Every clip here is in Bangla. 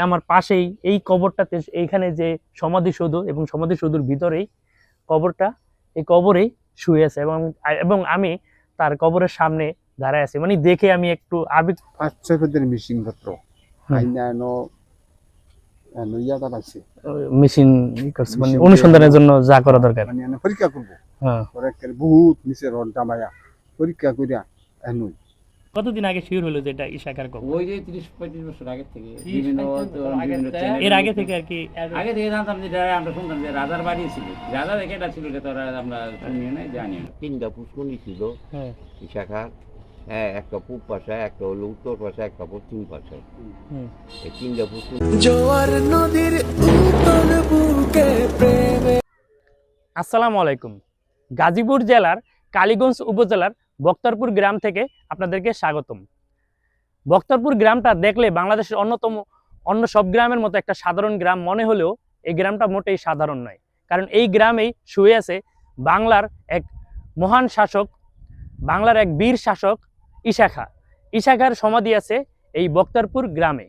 আমার পাশেই এই কবরটাতে এইখানে যে সমাধিসৌধ এবং সমাধিসৌধের ভিতরেই কবরটা এই কবরেই শুয়ে আছে এবং এবং আমি তার কবরের সামনে দাঁড়ায় আছি। মানে দেখে আমি একটু আবেগ পাঁচ ছয় পদের মিশিং পত্র। ইয়াটা পাইছে মেশিন করছে মানে অনুসন্ধানের জন্য যা করা দরকার। মানে পরীক্ষা করব। হ্যাঁ। বহুত নিচে পরীক্ষা করিয়া এনুই। কতদিন আগে শিওর হলো যে এটা ইশাকার কবর ওই যে তিরিশ পঁয়ত্রিশ বছর আগে থেকে 30 বিভিন্ন পঁয়ত্রিশ বছর আগে থেকে- এর আগে থেকে আর কি আগে থেকে জানতাম যে আমরা শুনতাম যে রাজার বাড়ি ছিল। রাজা দেখে এটা ছিল আর আমরা শুনিও নাই জানিও না তিনটা পুষ্করণী ছিল। হ্যাঁ। শাখা হ্যাঁ একটা পূব পাশায় একটা হলো উত্তর পাশায় একটা পশ্চিম হুম। এই তিনটা পুষ্করণী জোয়ার নদীর উত্তর বুকে প্রেমে আসসালামু আলাইকুম। গাজীপুর জেলার কালীগঞ্জ উপজেলার বক্তারপুর গ্রাম থেকে আপনাদেরকে স্বাগতম। বক্তারপুর গ্রামটা দেখলে বাংলাদেশের অন্যতম, অন্য সব গ্রামের মতো একটা সাধারণ গ্রাম মনে হলেও এই গ্রামটা মোটেই সাধারণ নয়। কারণ এই গ্রামেই শুয়ে আছে বাংলার এক মহান শাসক, বাংলার এক বীর শাসক ইশাখা। ইশাখার সমাধি আছে এই বক্তারপুর গ্রামে।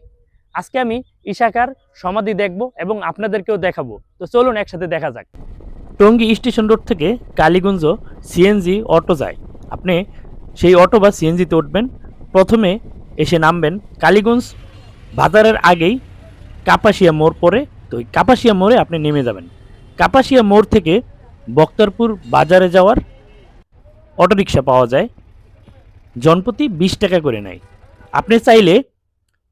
আজকে আমি ইশাখার সমাধি দেখব এবং আপনাদেরকেও দেখাবো। তো চলুন একসাথে দেখা যাক। টঙ্গী স্টেশন রোড থেকে কালীগঞ্জ সিএনজি অটো যায়। আপনি সেই অটো বা সিএনজিতে উঠবেন। প্রথমে এসে নামবেন কালীগঞ্জ বাজারের আগেই কাপাসিয়া মোড় পরে। তো ওই কাপাসিয়া মোড়ে আপনি নেমে যাবেন। কাপাসিয়া মোড় থেকে বক্তারপুর বাজারে যাওয়ার অটোরিকশা পাওয়া যায়। জনপ্রতি বিশ টাকা করে নেয়। আপনি চাইলে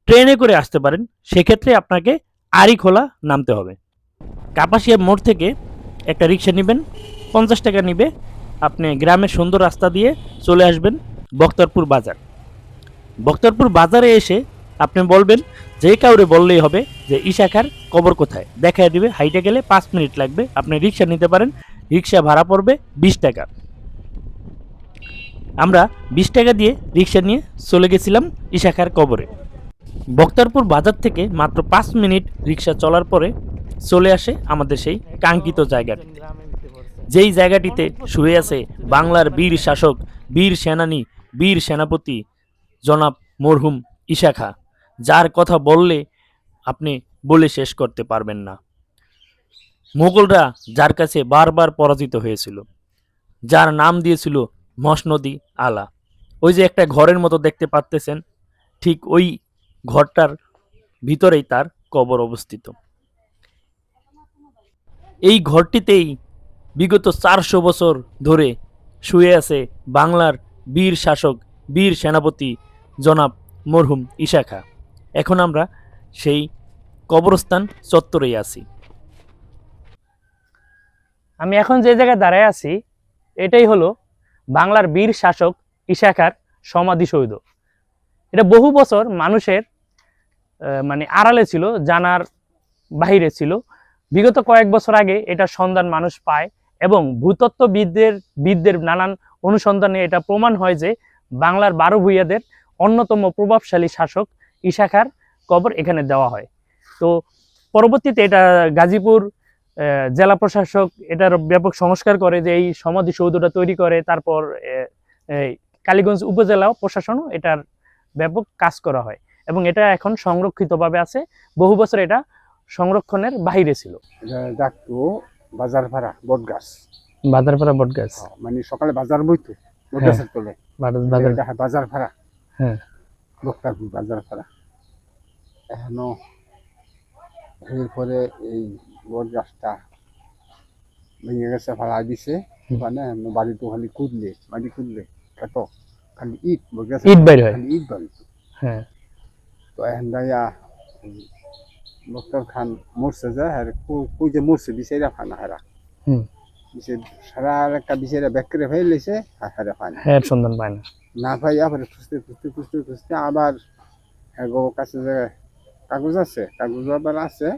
ট্রেনে করে আসতে পারেন। সেক্ষেত্রে আপনাকে আরিখোলা নামতে হবে। কাপাসিয়া মোড় থেকে একটা রিক্সা নেবেন, পঞ্চাশ টাকা নিবে। আপনি গ্রামের সুন্দর রাস্তা দিয়ে চলে আসবেন বক্তারপুর বাজার। বক্তারপুর বাজারে এসে আপনি বলবেন, যে কাউরে বললেই হবে যে, ইশাখার কবর কোথায়? দেখায় দিবে, হাইটে গেলে পাঁচ মিনিট লাগবে, আপনি রিক্সা নিতে পারেন, রিক্সা ভাড়া পড়বে বিশ টাকা। আমরা বিশ টাকা দিয়ে রিক্সা নিয়ে চলে গেছিলাম ইশাখার কবরে। বক্তারপুর বাজার থেকে মাত্র পাঁচ মিনিট রিক্সা চলার পরে চলে আসে আমাদের সেই কাঙ্ক্ষিত জায়গাটি। যেই জায়গাটিতে শুয়ে আছে বাংলার বীর শাসক, বীর সেনানী, বীর সেনাপতি, জনাব মরহুম ইশাখা, যার কথা বললে আপনি বলে শেষ করতে পারবেন না। মোগলরা যার কাছে বারবার পরাজিত হয়েছিল, যার নাম দিয়েছিল মসনদী আলা। ওই যে একটা ঘরের মতো দেখতে পাচ্তেছেন ঠিক ওই ঘরটার ভিতরেই তার কবর অবস্থিত। এই ঘরটিতেই বিগত চারশো বছর ধরে শুয়ে আছে বাংলার বীর শাসক, বীর সেনাপতি জনাব মরহুম ইশাখা। এখন আমরা সেই কবরস্থান চত্বরেই আছি। আমি এখন যে জায়গায় দাঁড়ায় আছি, এটাই হলো বাংলার বীর শাসক ইশাখার সমাধিসৌধ এটা বহু বছর মানুষের মানে আড়ালে ছিল, জানার বাহিরে ছিল। বিগত কয়েক বছর আগে এটা সন্ধান মানুষ পায়। এবং ভূতত্ত্ববিদদের, বিদদের নানান অনুসন্ধানে এটা প্রমাণ হয় যে বাংলার বারো ভূঁইয়াদের অন্যতম প্রভাবশালী শাসক ইশাখার কবর এখানে দেওয়া হয়। তো পরবর্তীতে এটা গাজীপুর জেলা প্রশাসক এটার ব্যাপক সংস্কার করে যে এই সমাধিসৌধটা তৈরি করে, তারপর কালীগঞ্জ উপজেলা প্রশাসনও এটার ব্যাপক কাজ করা হয় এবং এটা এখন সংরক্ষিতভাবে আছে। বহু বছর এটা সংরক্ষণের বাইরে ছিল। বাজার ভাড়া বট গাছ বাজারপাড়া বটগাছ? হ্যাঁ, মানে সকালে বাজার বইতো বট। গাছের তলে। বাজার হয় বাজার ভাড়া হ্যাঁ। বক্তারপুর বাজার ভাড়া এখনও এরপরে এই বট গাছটা ভেঙে গেছে ভাড়া দিছে। মানে বাড়িতে খালি কুদলে বাড়ি কুদলে কত খালি ইট বট গাছ ইট বাইর হয়। ইট হ্যাঁ। তো এখন দাইয়া ডক্টর খান মরছে যে হ্যাঁ কই যে মরছে বিচাইরা ফানা হারা। হুম। বিচার সারা একটা বিচাইরা ব্যাক করে ফেলে লেছে হারা ফানা হ্যাঁ সন্ধান পায় না। না পাই আবার খুঁজতে খুঁজতে খুঁজতে খুঁজতে আবার এগো কাছে যে কাগজ আছে কাগজ আবার আছে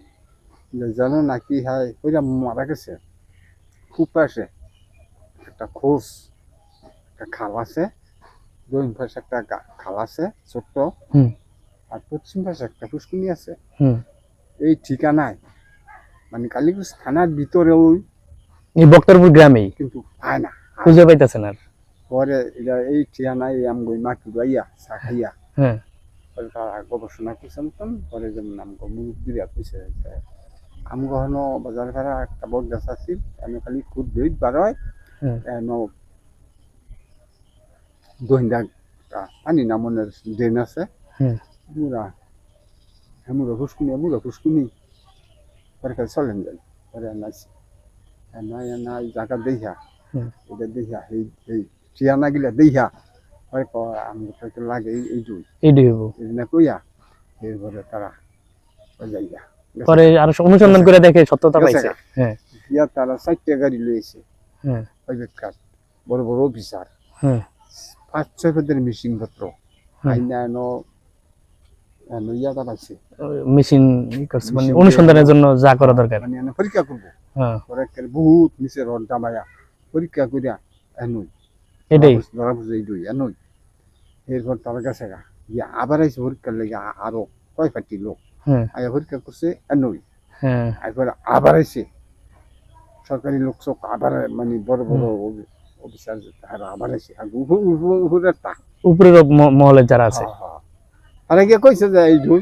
যে জানো নাকি হয় ওইটা মারা গেছে। খুব পাশে একটা খোঁজ একটা খাল আছে দক্ষিণ পাশে একটা খাল আছে ছোট্ট। হুম। আর পশ্চিম পাশে একটা পুষ্কুনি আছে। হুম। এই ঠিকানায়। মানে কালীগঞ্জ থানার ভিতরেও এই বক্তরপুর গ্রামেই? কিন্তু পায় না। খুঁজে পাইতেছেন আর? পরে এটা এই ঠিকানায় আমগই মাটি বাইয়া সাখাইয়া হ্যাঁ। পরে তারা গবেষণা করছেন তো পরে যেমন আমগো মুরব্বীরা কইছে যে আমগো হনো বাজার ভাড়া একটা বট গাছ আছিল আমি খালি খুদ বেরিত বার হয়। হুম। এনো দহিন্দা পানি নামনের ড্রেন আছে হুম। হ্যাঁ ফুসকুনি মুরা ফুসকুনি পরে খালি চলেন যাই পরে আনাইছি এনাই এনাই দেইহা হুম। এটা দেইহা এই এই ঠিয়ানা গিলা দেইহা পরে কয় আমি তো লাগে এই এই দুই এইটাই না কইয়া এরপরে তারা যাইয়া পরে আর অনুসন্ধান করে দেখে সত্যতা পাইছে হ্যাঁ গিয়া তারা চারটে গাড়ি লইছে হ্যাঁ ওই বেকার বড় বড় অফিসার হ্যাঁ পাঁচ ছয় পদের মিশিং পত্র। আইনা ইয়াটা পাইছে। মেশিন করছে মানে অনুসন্ধানের জন্য যা করা দরকার। মানে পরীক্ষা করব। হ্যাঁ। বহুত নিচে রড দামায়া পরীক্ষা করিয়া এনুই। এটাই। ধরা বুঝে এই দুই এনুই। এরপর তার কাছে গা গিয়া আবার আইসে পরীক্ষার লেগে আরও কয় পার্টি লোক। হ্যাঁ। আয়া পরীক্ষা করছে এনুই। হ্যাঁ। একবার আবার আইসে সরকারি লোক সব আবার মানে বড় বড় অফিসার তারা আবার আইসে উপরের উপরের ম- মহলের যারা আছে। হ্যাঁ, হ্যাঁ। আর গিয়ে কইছে যে এই দুই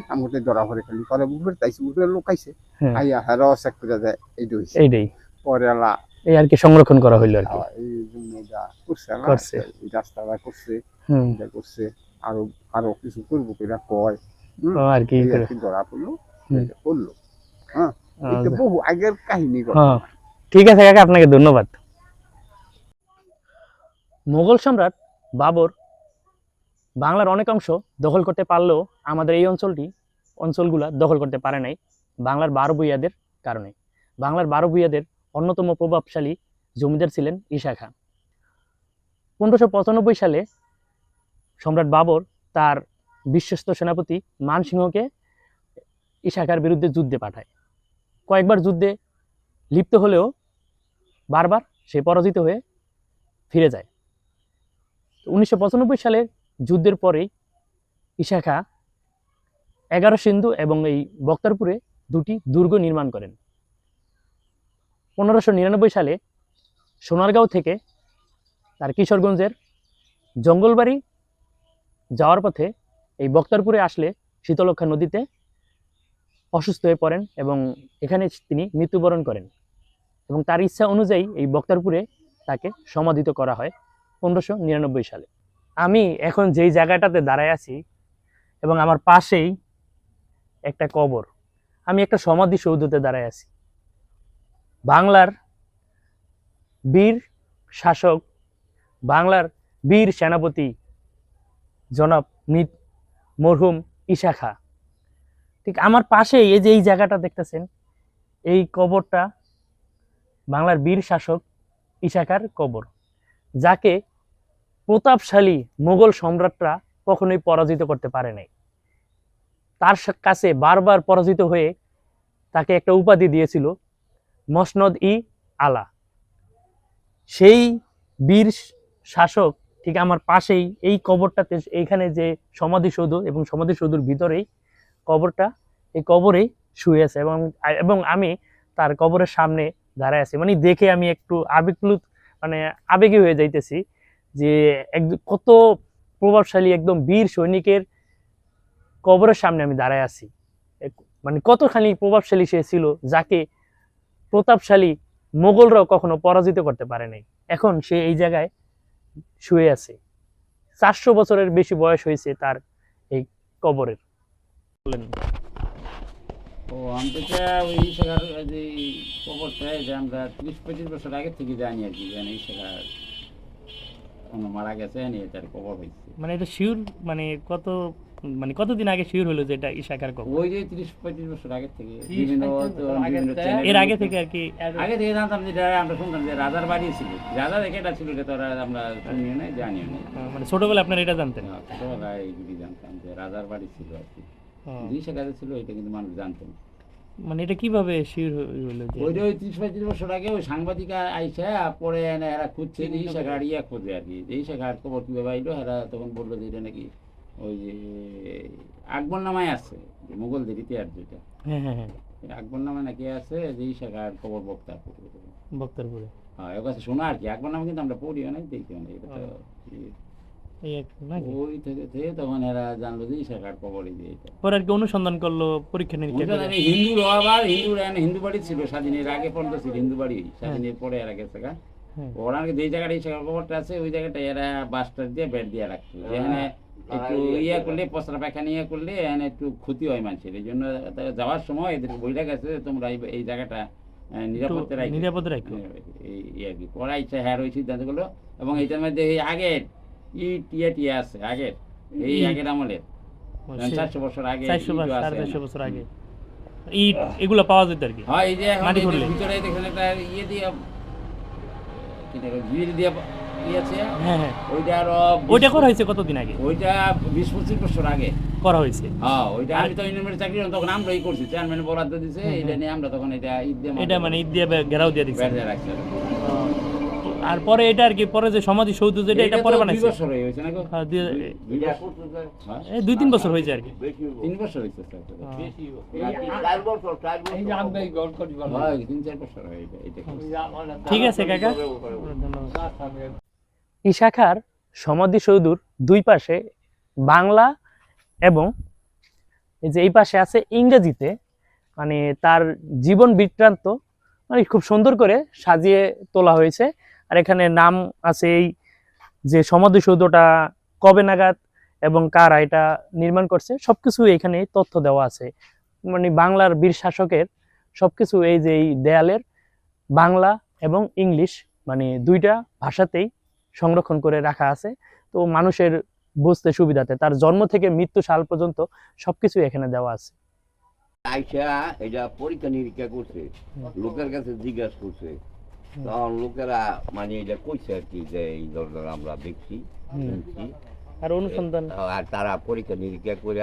ধরা পড়ে খালি। পরে উপরে তাইছে উপরের লোক আইছে। হ্যাঁ। আইয়া হেরো চেক করে যায় এই দুই। এইটাই। পরে আলা এই আর কি সংরক্ষণ করা হইল আর কি। এই জন্য এটা করছে আলা, করছে। এই রাস্তাটা করছে হুম। এটা করছে। আরও আরও কিছু করব কিনা কয়। হুম, আর কি করে। কি ধরা পড়ল করল। হ্যাঁ এটা বহু আগের কাহিনী। হ্যাঁ। ঠিক আছে কাকা আপনাকে ধন্যবাদ। মোগল সম্রাট বাবর বাংলার অনেক অংশ দখল করতে পারলেও আমাদের এই অঞ্চলটি, অঞ্চলগুলা দখল করতে পারে নাই বাংলার বারো ভূঁইয়াদের কারণে। বাংলার বারো ভূঁইয়াদের অন্যতম প্রভাবশালী জমিদার ছিলেন ঈশা খান পনেরোশো পঁচানব্বই সালে সম্রাট বাবর তার বিশ্বস্ত সেনাপতি মানসিংহকে ঈশা খার বিরুদ্ধে যুদ্ধে পাঠায়। কয়েকবার যুদ্ধে লিপ্ত হলেও বারবার সে পরাজিত হয়ে ফিরে যায়। উনিশশো সালের যুদ্ধের পরেই ইশাখা এগারো সিন্ধু এবং এই বক্তারপুরে দুটি দুর্গ নির্মাণ করেন। পনেরোশো নিরানব্বই সালে সোনারগাঁও থেকে তার কিশোরগঞ্জের জঙ্গলবাড়ি যাওয়ার পথে এই বক্তারপুরে আসলে শীতলক্ষা নদীতে অসুস্থ হয়ে পড়েন এবং এখানে তিনি মৃত্যুবরণ করেন এবং তার ইচ্ছা অনুযায়ী এই বক্তারপুরে তাকে সমাধিত করা হয় পনেরোশো নিরানব্বই সালে। আমি এখন যেই জায়গাটাতে দাঁড়ায় আছি এবং আমার পাশেই একটা কবর, আমি একটা সমাধি সৌধতে দাঁড়ায় আছি। বাংলার বীর শাসক, বাংলার বীর সেনাপতি জনাব মৃত মরহুম ঈশা খা। ঠিক আমার পাশেই এই যে এই জায়গাটা দেখতেছেন, এই কবরটা বাংলার বীর শাসক ইশাকার কবর, যাকে প্রতাপশালী মোগল সম্রাটরা কখনোই পরাজিত করতে পারে নাই। তার কাছে বারবার পরাজিত হয়ে তাকে একটা উপাধি দিয়েছিল মসনদ ই আলা। সেই বীর শাসক ঠিক আমার পাশেই এই কবরটাতে এইখানে যে সমাধিসৌধ এবং সমাধিসৌধের ভিতরেই কবরটা, এই কবরেই শুয়ে আছে এবং এবং আমি তার কবরের সামনে দাঁড়ায় আছি। মানে দেখে আমি একটু আবেগপ্লুত মানে আবেগী হয়ে যাইতেছি। যে এক কত প্রভাবশালী একদম বীর সৈনিকের কবরের সামনে আমি দাঁড়ায় আছি। মানে কতখানি প্রভাবশালী সে ছিল যাকে প্রতাপশালী মোগলরাও কখনো পরাজিত করতে পারে নাই। এখন সে এই জায়গায় শুয়ে আছে। চারশো বছরের বেশি বয়স হয়েছে তার এই কবরের। আমরা ত্রিশ পঁচিশ বছর আগে থেকে জানি আর কি জানি কোনো মারা গেছে নিয়ে তার খবর হয়েছে মানে এটা শিওর মানে কত মানে কতদিন আগে শিওর হলো যে এটা ইশাকার কবর ওই যে ত্রিশ পঁচিশ বছর আগে থেকে। বিভিন্ন এর আগে থেকে আর কি আগে থেকে জানতাম যে এটা আমরা শুনতাম যে রাজার বাড়ি ছিল। রাজা দেখে এটা ছিল এটা তো আর আমরা শুনিও নাই জানিও নাই। আহ, মানে ছোটবেলায় আপনারা এটা জানতেন? ছোটবেলায় এইগুলি জানতাম যে রাজার বাড়ি ছিল আর কি। দুই শেখাতে ছিল এটা কিন্তু মানুষ জানতো না। মানে এটা কীভাবে শিওর হলো যে ওই যে ওই ত্রিশ পঁয়ত্রিশ বছর আগে ওই সাংবাদিক আইসা পরে এরা খুঁজছে যে ইয়া খোঁজে আর কি। যে শেখার খবর কীভাবে আইলো এরা তখন বলল যে এটা নাকি ওই যে আকবর নামায় আছে মুঘলদের ইতিহাস যেটা। হ্যাঁ হ্যাঁ হ্যাঁ। আকবর নামায় নাকি আছে যে শেখার খবর বক্তা বক্তারপুরে। হ্যাঁ ওর কাছে শোনা আর কি। আকবর নামে কিন্তু আমরা পড়িও নাই দেখিও নাই এটা তো পরে আর কি অনুসন্ধান করল পরীক্ষা নিরীক্ষা হিন্দু আবার হিন্দু হিন্দু বাড়ি ছিল স্বাধীনের আগে পর্যন্ত ছিল হিন্দু বাড়ি। স্বাধীনের পরে এরা গেছে। ওরা যে জায়গাটা ইশাখার কবরটা আছে ওই জায়গাটা এরা বাসটা দিয়ে বেড দিয়ে রাখতো। যেখানে একটু ইয়ে করলে পচরা পায়খানা ইয়ে করলে এখানে একটু ক্ষতি হয় মানুষের। এই জন্য যাওয়ার সময় এদের বইটা গেছে তোমরা এই- জায়গাটা নিরাপত্তা রাখো। নিরাপদে রাখো। এই আর কি। ইচ্ছা হ্যাঁ ওই সিদ্ধান্ত করল এবং এইটার মধ্যে এই আগের ইট টিয়ে আছে আগের। এই আগের আমলের। চারশো বছর আগে চারশো বছর আছে সাড়ে চারশো বছর আগে। ইট এগুলো পাওয়া যেত আর কি। হয় এই যে মাটি খুঁড়লে। ভিতরে দেখেন একটা ইয়ে দিয়ে কি দিয়ে হ্যাঁ হ্যাঁ। ওইটা আরও ওইটা করা হয়েছে কতদিন আগে? ওইটা বিশ পঁচিশ বছর আগে। করা হয়েছে। হ্যাঁ ওইটা আমি তো ইউনিভার্সিটি চাকরি তখন আমরাই করছি। চেয়ারম্যান বরাদ্দ দিছে এটা নিয়ে আমরা তখন এটা ঈদ দিয়ে এটা মানে ঈদ দিয়ে ঘেরাও দিয়ে দিচ্ছে রাখছি। আর পরে এটা আর কি পরে যে সমাধি সৌধ যেটা এটা পরে দুই বানাইছে দুই-। হ্যাঁ? তিন বছর হয়েছে আর কি। তিন বছর হয়েছে হয়, হয়। ঠিক আছে কাকা। ধন্যবাদ। ইশাখার সমাধিসৌধুর দুই পাশে বাংলা এবং এই যে এই পাশে আছে ইংরেজিতে মানে তার জীবন বৃত্তান্ত মানে খুব সুন্দর করে সাজিয়ে তোলা হয়েছে। আর এখানে নাম আছে এই যে সমাধিসৌধটা কবে নাগাদ এবং কারা এটা নির্মাণ করছে সবকিছু এখানে তথ্য দেওয়া আছে। মানে বাংলার বীর শাসকের সবকিছু এই যে এই দেয়ালের বাংলা এবং ইংলিশ মানে দুইটা ভাষাতেই সংরক্ষণ করে রাখা আছে। তো মানুষের বুঝতে সুবিধাতে তার জন্ম থেকে মৃত্যু সাল পর্যন্ত সবকিছু এখানে দেওয়া আছে। আইসা এটা পরীক্ষা নিরীক্ষা করছে লোকের কাছে জিজ্ঞাসা করছে তখন লোকেরা মানে এটা কইছে আর কি যে এই ধরনের আমরা দেখছি শুনছি। আর অনুসন্ধান? আর তারা পরীক্ষা নিরীক্ষা করে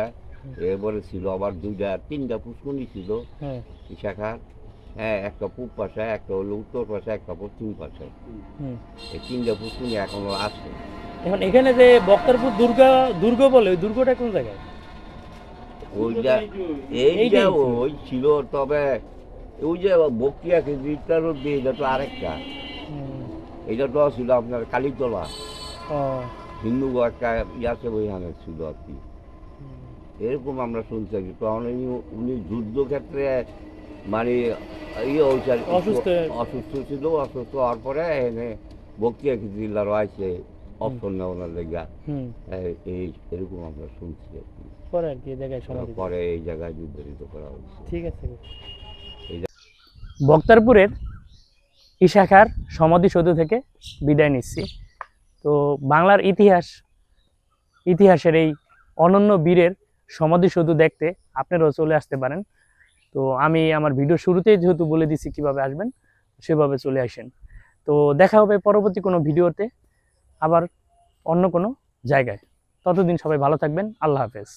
এবারে ছিল আবার দুইটা তিনটা পুষ্কনি ছিল। হ্যাঁ। শাখা হ্যাঁ একটা পূব পাশে একটা হলো উত্তর পাশে একটা পশ্চিম পাশে হুম। এই তিনটা পুষ্কনি এখনও আছে। এখন এখানে যে বক্তারপুর দুর্গা দুর্গ বলে ওই দুর্গটা কোন জায়গায়? ওইটা এইটা ওই ছিল তবে ওই যে বক্তিয়া কেজিটার দিয়ে এটা তো আরেকটা। এটা তো ছিল আপনার কালীতলা। হিন্দু একটা ইয়াছে ওইখানে ছিল আর কি। এরকম আমরা শুনছি আর কি। তখন উনি- উনি যুদ্ধক্ষেত্রে মানে ইয়ে হয়েছে অসুস্থ। অসুস্থ ছিল অসুস্থ হওয়ার পরে এনে বক্তিয়া কেজিলার আছে অপশন নেওয়ার লেগা। এই- এরকম আমরা শুনছি আর কি। পরে আর কি এই জায়গায় পরে এই জায়গায় নির্ধারিত করা হয়েছে। ঠিক আছে। বক্তারপুরের ইশাখার সমাধিসৌধ থেকে বিদায় নিচ্ছি। তো বাংলার ইতিহাস, ইতিহাসের এই অনন্য বীরের সমাধিসৌধ দেখতে আপনারাও চলে আসতে পারেন। তো আমি আমার ভিডিও শুরুতেই যেহেতু বলে দিছি কীভাবে আসবেন, সেভাবে চলে আসেন। তো দেখা হবে পরবর্তী কোনো ভিডিওতে, আবার অন্য কোনো জায়গায়। ততদিন সবাই ভালো থাকবেন। আল্লাহ হাফেজ।